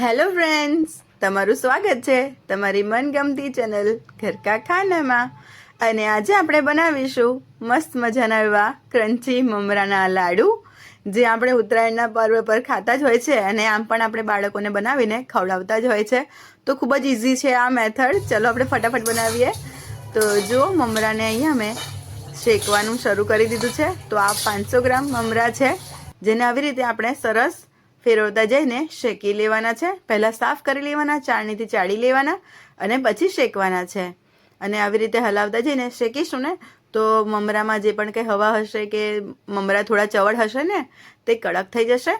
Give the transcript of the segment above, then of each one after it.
Hello friends, તમારું સ્વાગત છે તમારી મનગમતી ચેનલ ઘરકા ખાનામાં. અને આજે આપણે બનાવીશું મસ્ત મજાના એવા ક્રન્ચી મમરાના લાડુ, જે આપણે ઉત્તરાયણના પર્વ પર ખાતા જ હોય છે અને આમ પણ આપણે બાળકોને બનાવીને ખવડાવતા જ હોય છે. તો ખૂબ જ ઇઝી છે આ મેથડ ચલો આપણે ફટાફટ બનાવીએ. તો જુઓ, મમરાને અહીંયા મેં શેકવાનું શરૂ કરી દીધું છે. તો આ પાંચસો ગ્રામ મમરા છે, જેને આવી રીતે આપણે સરસ ફેરવતા જઈને શેકી લેવાના છે. પહેલાં સાફ કરી લેવાના, ચાળણીથી ચાળી લેવાના અને પછી શેકવાના છે. અને આવી રીતે હલાવતા જઈને શેકીશું ને, તો મમરામાં જે પણ કંઈ હવા હશે કે મમરા થોડા ચવડ હશે ને, તે કડક થઈ જશે.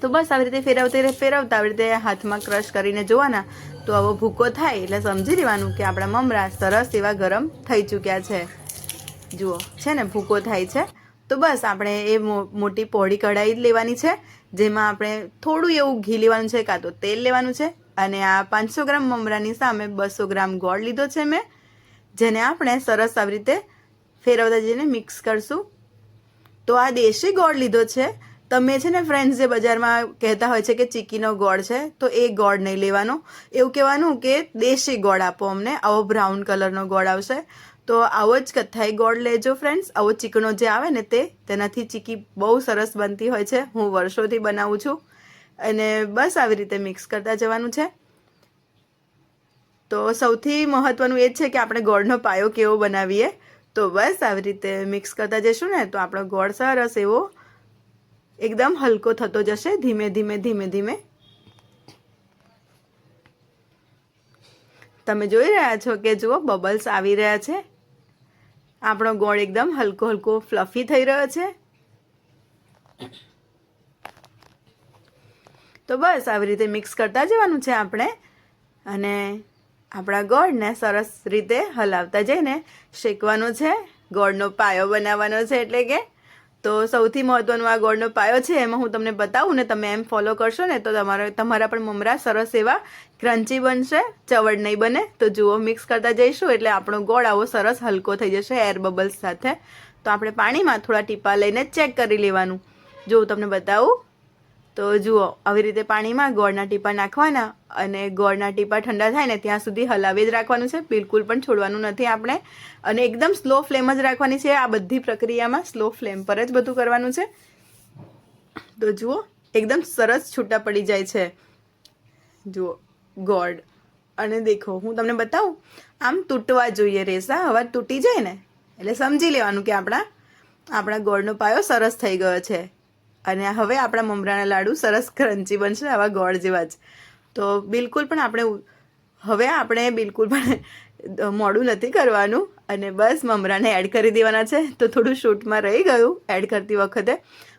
તો બસ આવી રીતે ફેરવતી ફેરવતા આવી રીતે હાથમાં ક્રશ કરીને જોવાના, તો આવો ભૂકો થાય એટલે સમજી લેવાનું કે આપણા મમરા સરસ એવા ગરમ થઈ ચૂક્યા છે. જુઓ, છે ને, ભૂકો થાય છે. તો બસ આપણે એ મોટી પહોળી કઢાઈ જ લેવાની છે, જેમાં આપણે થોડું એવું ઘી લેવાનું છે, કાં તો તેલ લેવાનું છે, અને આ પાંચસો ગ્રામ મમરાની સામે બસો ગ્રામ ગોળ લીધો છે મેં, જેને આપણે સરસ આવી રીતે ફેરવતા જઈને મિક્સ કરશું. તો આ દેશી ગોળ લીધો છે. તમે છે ને ફ્રેન્ડ્સ જે બજારમાં કહેતા હોય છે કે ચીકીનો ગોળ છે, તો એ ગોળ નહીં લેવાનો. એવું કહેવાનું કે દેશી ગોળ આપો અમને, આવો બ્રાઉન કલરનો ગોળ આવશે. તો આવો જ કથ્થાઈ ગોળ લેજો ફ્રેન્ડ્સ આવો ચીકણો જે આવે ને તે, તેનાથી ચીકી બહુ સરસ બનતી હોય છે. હું વર્ષોથી બનાવું છું. અને બસ આવી રીતે મિક્સ કરતા જવાનું છે. તો સૌથી મહત્વનું એ છે કે આપણે ગોળનો પાયો કેવો બનાવીએ. તો બસ આવી રીતે મિક્સ કરતા જઈશું ને, તો આપણો ગોળ સરસ એવો એકદમ હલકો થતો જશે ધીમે ધીમે ધીમે ધીમે. તમે જોઈ રહ્યા છો કે જુઓ બબલ્સ આવી રહ્યા છે. આપણો ગોળ એકદમ હલકો હલકો ફ્લફી થઈ રહ્યો છે. તો બસ આવી રીતે મિક્સ કરતા જવાનું છે આપણે. અને આપણા ગોળને સરસ રીતે હલાવતા જઈને શેકવાનું છે. ગોળનો પાયો બનાવવાનો છે એટલે કે તો સૌથી મહત્વનું આ ગોળનો પાયો છે, એમાં હું તમને બતાવું ને તમે એમ ફોલો કરશો ને તો તમારા તમારા પણ મમરા સરસ એવા ક્રન્ચી બનશે ચવડ નહીં બને. તો જુઓ મિક્સ કરતા જઈશું એટલે આપણો ગોળ આવો સરસ હલકો થઈ જશે એર બબલ્સ સાથે. તો આપણે પાણીમાં થોડા ટીપા લઈને ચેક કરી લેવાનું. જો હું તમને બતાવું તો જુઓ, આવી રીતે પાણીમાં ગોળના ટીપા નાખવાના અને ગોળના ટીપા ઠંડા થાય ને ત્યાં સુધી હલાવી જ રાખવાનું છે. બિલકુલ પણ છોડવાનું નથી આપણે. અને એકદમ સ્લો ફ્લેમ જ રાખવાની છે. આ બધી પ્રક્રિયામાં સ્લો ફ્લેમ પર જ બધું કરવાનું છે. તો જુઓ, એકદમ સરસ છૂટા પડી જાય છે. જુઓ, ગોળ. અને દેખો, હું તમને બતાવું, આમ તૂટવા જોઈએ રેસા. હવે તૂટી જાય ને, એટલે સમજી લેવાનું કે આપણા આપણા ગોળનો પાયો સરસ થઈ ગયો છે. અને હવે આપણા મમરાના લાડુ સરસ ક્રન્ચી બનશે, આવા ગોળ જેવા જ. તો બિલકુલ પણ આપણે હવે આપણે બિલકુલ પણ મોડું નથી કરવાનું અને બસ મમરાને એડ કરી દેવાના છે. તો થોડું શૂટમાં રહી ગયું એડ કરતી વખતે.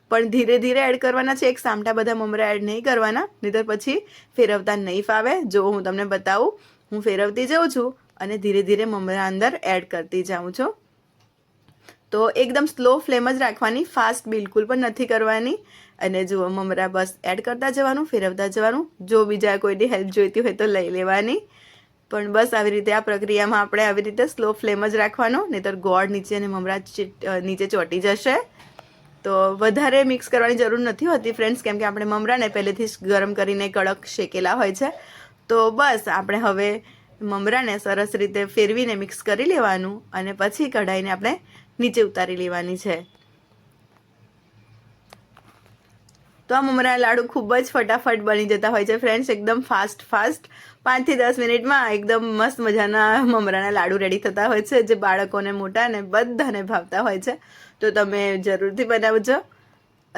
પણ ધીરે ધીરે એડ કરવાના છે. એક સામટા બધા મમરા એડ નહીં કરવાના. નહીતર પછી ફેરવતા નહીં ફાવે. જો હું તમને બતાવું, હું ફેરવતી જાઉં છું અને ધીરે ધીરે મમરા અંદર એડ કરતી જાઉં છું. તો એકદમ સ્લો ફ્લેમ જ રાખવાની, ફાસ્ટ બિલકુલ પણ નથી કરવાની. અને જુઓ મમરા બસ એડ કરતા જવાનું, ફેરવતા જવાનું, જો બીજા કોઈની હેલ્પ જોઈતી હોય તો લઈ લેવાની. પણ બસ આવી રીતે આ પ્રક્રિયામાં આપણે આવી રીતે સ્લો ફ્લેમ જ રાખવાનો, નહીતર ગોળ નીચે અને મમરા નીચે ચોંટી જશે. તો વધારે મિક્સ કરવાની જરૂર નથી હોતી ફ્રેન્ડ્સ, કેમ કે આપણે મમરાને પહેલેથી જ ગરમ કરીને કડક શેકેલા હોય છે. તો બસ આપણે હવે મમરાને સરસ રીતે ફેરવીને મિક્સ કરી લેવાનું અને પછી કઢાઈને આપણે નીચે ઉતારી લેવાની છે. તો આ મમરા લાડુ ખૂબ જ ફટાફટ બની જતા હોય છે ફ્રેન્ડ્સ એકદમ ફાસ્ટ ફાસ્ટ પાંચથી દસ મિનિટમાં એકદમ મસ્ત મજાના મમરાના લાડુ રેડી થતા હોય છે, જે બાળકોને મોટાને બધાને ભાવતા હોય છે. તો તમે જરૂરથી બનાવજો.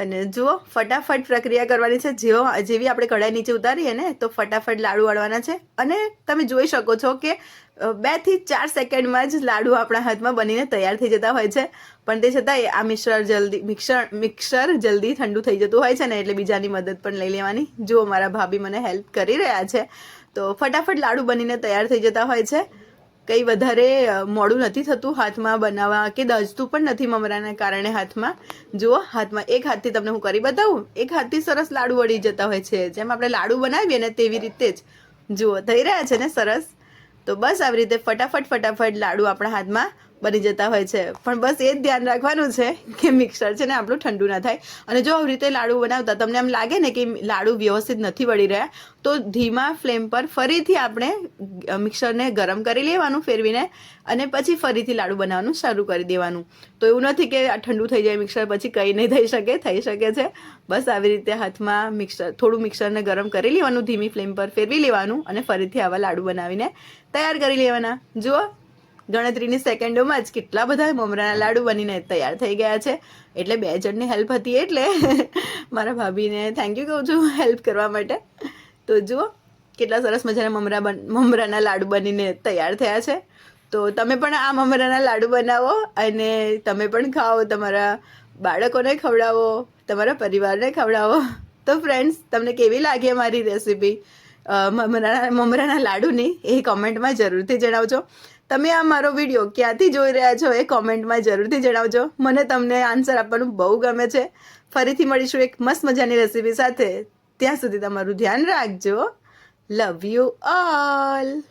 અને જુઓ, ફટાફટ પ્રક્રિયા કરવાની છે. જેવો જેવી આપણે કઢાઈ નીચે ઉતારીએ ને, તો ફટાફટ લાડુ વાળવાના છે. અને તમે જોઈ શકો છો કે બેથી ચાર સેકન્ડમાં જ લાડુ આપણા હાથમાં બનીને તૈયાર થઈ જતા હોય છે. પણ તે છતાંય આ મિક્સર જલ્દી મિક્સર મિક્સર જલ્દી ઠંડુ થઈ જતું હોય છે ને, એટલે બીજાની મદદ પણ લઈ લેવાની. જુઓ, મારા ભાભી મને હેલ્પ કરી રહ્યા છે. તો ફટાફટ લાડુ બનીને તૈયાર થઈ જતા હોય છે. કંઈ વધારે મોડું નથી થતું હાથમાં બનાવવા કે દજતું પણ નથી મમરાના કારણે હાથમાં. જુઓ, હાથમાં એક હાથથી તમને હું કરી બતાવું. એક હાથથી સરસ લાડુ વળી જતા હોય છે. જેમ આપણે લાડુ બનાવીએ ને તેવી રીતે જ. જુઓ, થઈ રહ્યા છે ને સરસ? તો બસ આવી રીતે ફટાફટ ફટાફટ લાડુ આપણા હાથમાં બની જતા હોય છે. પણ બસ એ જ ધ્યાન રાખવાનું છે કે મિક્સર છે ને આપણું ઠંડુ ના થાય. અને જો આવી રીતે લાડુ બનાવતા, તમને એમ લાગે ને કે લાડુ વ્યવસ્થિત નથી વળી રહ્યા, તો ધીમા ફ્લેમ પર ફરીથી આપણે મિક્સરને ગરમ કરી લેવાનું ફેરવીને અને પછી ફરીથી લાડુ બનાવવાનું શરૂ કરી દેવાનું. તો એવું નથી કે ઠંડુ થઈ જાય, મિક્સર પછી કંઈ નહીં થઈ શકે થઈ શકે છે. બસ આવી રીતે હાથમાં મિક્સર, થોડું મિક્સરને ગરમ કરી લેવાનું, ધીમી ફ્લેમ પર ફેરવી લેવાનું અને ફરીથી આવા લાડુ બનાવીને તૈયાર કરી લેવાના. જુઓ ગણતરીની સેકન્ડોમાં જ કેટલા બધા મમરાના લાડુ બનીને તૈયાર થઈ ગયા છે. એટલે બે જણની હેલ્પ હતી એટલે મારા ભાભીને થેન્ક યુ કહું છું હેલ્પ કરવા માટે. તો જુઓ, કેટલા સરસ મજાના મમરા બન, મમરાના લાડુ બનીને તૈયાર થયા છે. તો તમે પણ આ મમરાના લાડુ બનાવો અને તમે પણ ખાઓ, તમારા બાળકોને ખવડાવો, તમારા પરિવારને ખવડાવો. તો ફ્રેન્ડ્સ તમને કેવી લાગી મારી રેસીપી મમરાના મમરાના લાડુની? એ કોમેન્ટમાં જરૂરથી જણાવજો. તમે આ મારો વીડિયો ક્યાંથી જોઈ રહ્યા છો એ કોમેન્ટમાં જરૂરથી જણાવજો. મને તમને આન્સર આપવાનું બહુ ગમે છે. ફરીથી મળીશું એક મસ્ત મજાની રેસીપી સાથે. ત્યાં સુધી તમારું ધ્યાન રાખજો. Love you all